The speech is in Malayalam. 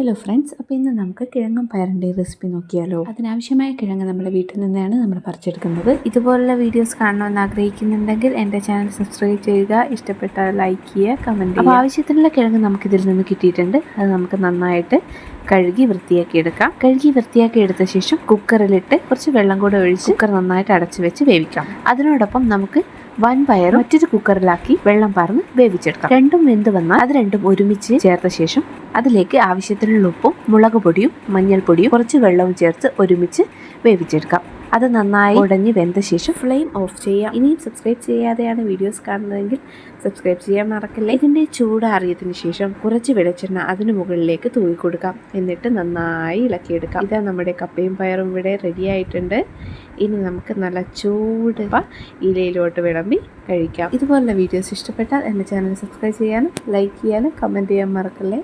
ഹലോ ഫ്രണ്ട്സ് അപ്പോൾ ഇന്ന് നമുക്ക് കിഴങ്ങും പയറിന്റെ റെസിപ്പി നോക്കിയാലോ? അതിനാവശ്യമായ കിഴങ്ങ് നമ്മുടെ വീട്ടിൽ നിന്നാണ് നമ്മൾ പറിച്ചെടുക്കുന്നത്. ഇതുപോലുള്ള വീഡിയോസ് കാണണമെന്ന് ആഗ്രഹിക്കുന്നുണ്ടെങ്കിൽ എന്റെ ചാനൽ സബ്സ്ക്രൈബ് ചെയ്യുക ഇഷ്ടപ്പെട്ട ലൈക്ക് ചെയ്യുക കമന്റ് അപ്പോൾ ആവശ്യത്തിനുള്ള കിഴങ്ങ് നമുക്കിതിൽ നിന്ന് കിട്ടിയിട്ടുണ്ട്. അത് നമുക്ക് നന്നായിട്ട് കഴുകി വൃത്തിയാക്കി എടുക്കാം. കഴുകി വൃത്തിയാക്കി എടുത്ത ശേഷം കുക്കറിലിട്ട് കുറച്ച് വെള്ളം കൂടെ ഒഴിച്ച് കുക്കർ നന്നായിട്ട് അടച്ചു വെച്ച് വേവിക്കാം. അതിനോടൊപ്പം നമുക്ക് വൻ പയർ മറ്റൊരു കുക്കറിലാക്കി വെള്ളം പാർന്ന് വേവിച്ചെടുക്കാം. രണ്ടും വെന്ത് വന്നാൽ അത് രണ്ടും ഒരുമിച്ച് ചേർത്ത ശേഷം അതിലേക്ക് ആവശ്യത്തിനുള്ള ഉപ്പും മുളക് പൊടിയും മഞ്ഞൾപ്പൊടിയും കുറച്ച് വെള്ളവും ചേർത്ത് ഒരുമിച്ച് വേവിച്ചെടുക്കാം. അത് നന്നായി ഉടഞ്ഞ് വെന്ത ശേഷം ഫ്ലെയിം ഓഫ് ചെയ്യാം ഇനിയും സബ്സ്ക്രൈബ് ചെയ്യാതെയാണ് വീഡിയോസ് കാണുന്നതെങ്കിൽ സബ്സ്ക്രൈബ് ചെയ്യാൻ മറക്കില്ല. ഇതിന്റെ ചൂടാറിയതിന് ശേഷം കുറച്ച് വെളിച്ചെണ്ണ അതിന് മുകളിലേക്ക് തൂവി കൊടുക്കാം. എന്നിട്ട് നന്നായി ഇളക്കിയെടുക്കാം. ഇതാ നമ്മുടെ കപ്പയും പയറും ഇവിടെ റെഡി ആയിട്ടുണ്ട്. ഇനി നമുക്ക് നല്ല ചൂട് ഇലയിലോട്ട് വിളമ്പി കഴിക്കാം. ഇതുപോലുള്ള വീഡിയോസ് ഇഷ്ടപ്പെട്ടാൽ എന്റെ ചാനൽ സബ്സ്ക്രൈബ് ചെയ്യാനും ലൈക്ക് ചെയ്യാനും കമന്റ് ചെയ്യാൻ മറക്കല്ലേ.